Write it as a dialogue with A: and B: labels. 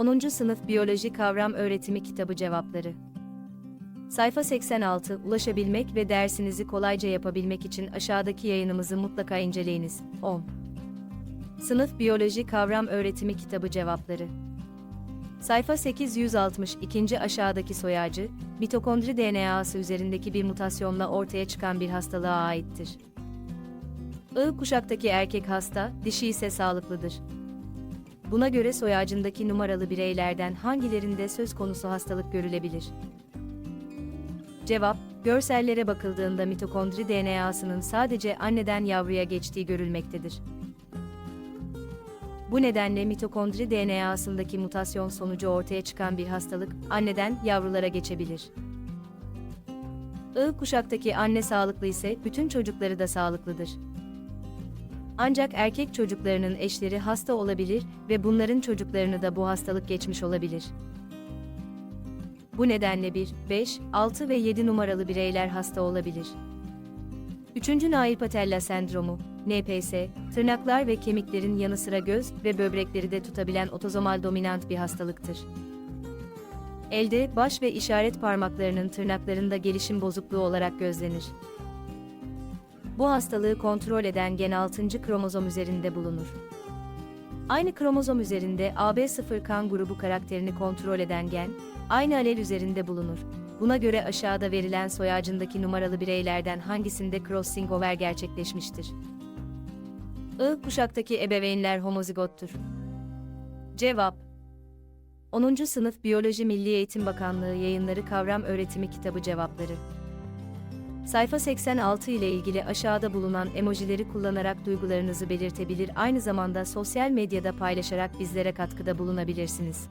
A: 10. Sınıf Biyoloji Kavram Öğretimi Kitabı Cevapları Sayfa 86 Ulaşabilmek ve dersinizi kolayca yapabilmek için aşağıdaki yayınımızı mutlaka inceleyiniz. 10. Sınıf Biyoloji Kavram Öğretimi Kitabı Cevapları Sayfa 862. aşağıdaki soyacı, mitokondri DNA'sı üzerindeki bir mutasyonla ortaya çıkan bir hastalığa aittir. I kuşaktaki erkek hasta, dişi ise sağlıklıdır. Buna göre soyacındaki numaralı bireylerden hangilerinde söz konusu hastalık görülebilir? Cevap, görsellere bakıldığında mitokondri DNA'sının sadece anneden yavruya geçtiği görülmektedir. Bu nedenle mitokondri DNA'sındaki mutasyon sonucu ortaya çıkan bir hastalık anneden yavrulara geçebilir. I kuşaktaki anne sağlıklı ise bütün çocukları da sağlıklıdır. Ancak erkek çocuklarının eşleri hasta olabilir ve bunların çocuklarını da bu hastalık geçmiş olabilir. Bu nedenle 1, 5, 6 ve 7 numaralı bireyler hasta olabilir. 3. Nail Patella sendromu, NPS, tırnaklar ve kemiklerin yanı sıra göz ve böbrekleri de tutabilen otozomal dominant bir hastalıktır. Elde, baş ve işaret parmaklarının tırnaklarında gelişim bozukluğu olarak gözlenir. Bu hastalığı kontrol eden gen 6. kromozom üzerinde bulunur. Aynı kromozom üzerinde AB0 kan grubu karakterini kontrol eden gen, aynı alel üzerinde bulunur. Buna göre aşağıda verilen soyacındaki numaralı bireylerden hangisinde crossing over gerçekleşmiştir? I kuşaktaki ebeveynler homozigottur. Cevap 10. Sınıf Biyoloji Milli Eğitim Bakanlığı Yayınları Kavram Öğretimi Kitabı Cevapları Sayfa 86 ile ilgili aşağıda bulunan emojileri kullanarak duygularınızı belirtebilir aynı zamanda sosyal medyada paylaşarak bizlere katkıda bulunabilirsiniz.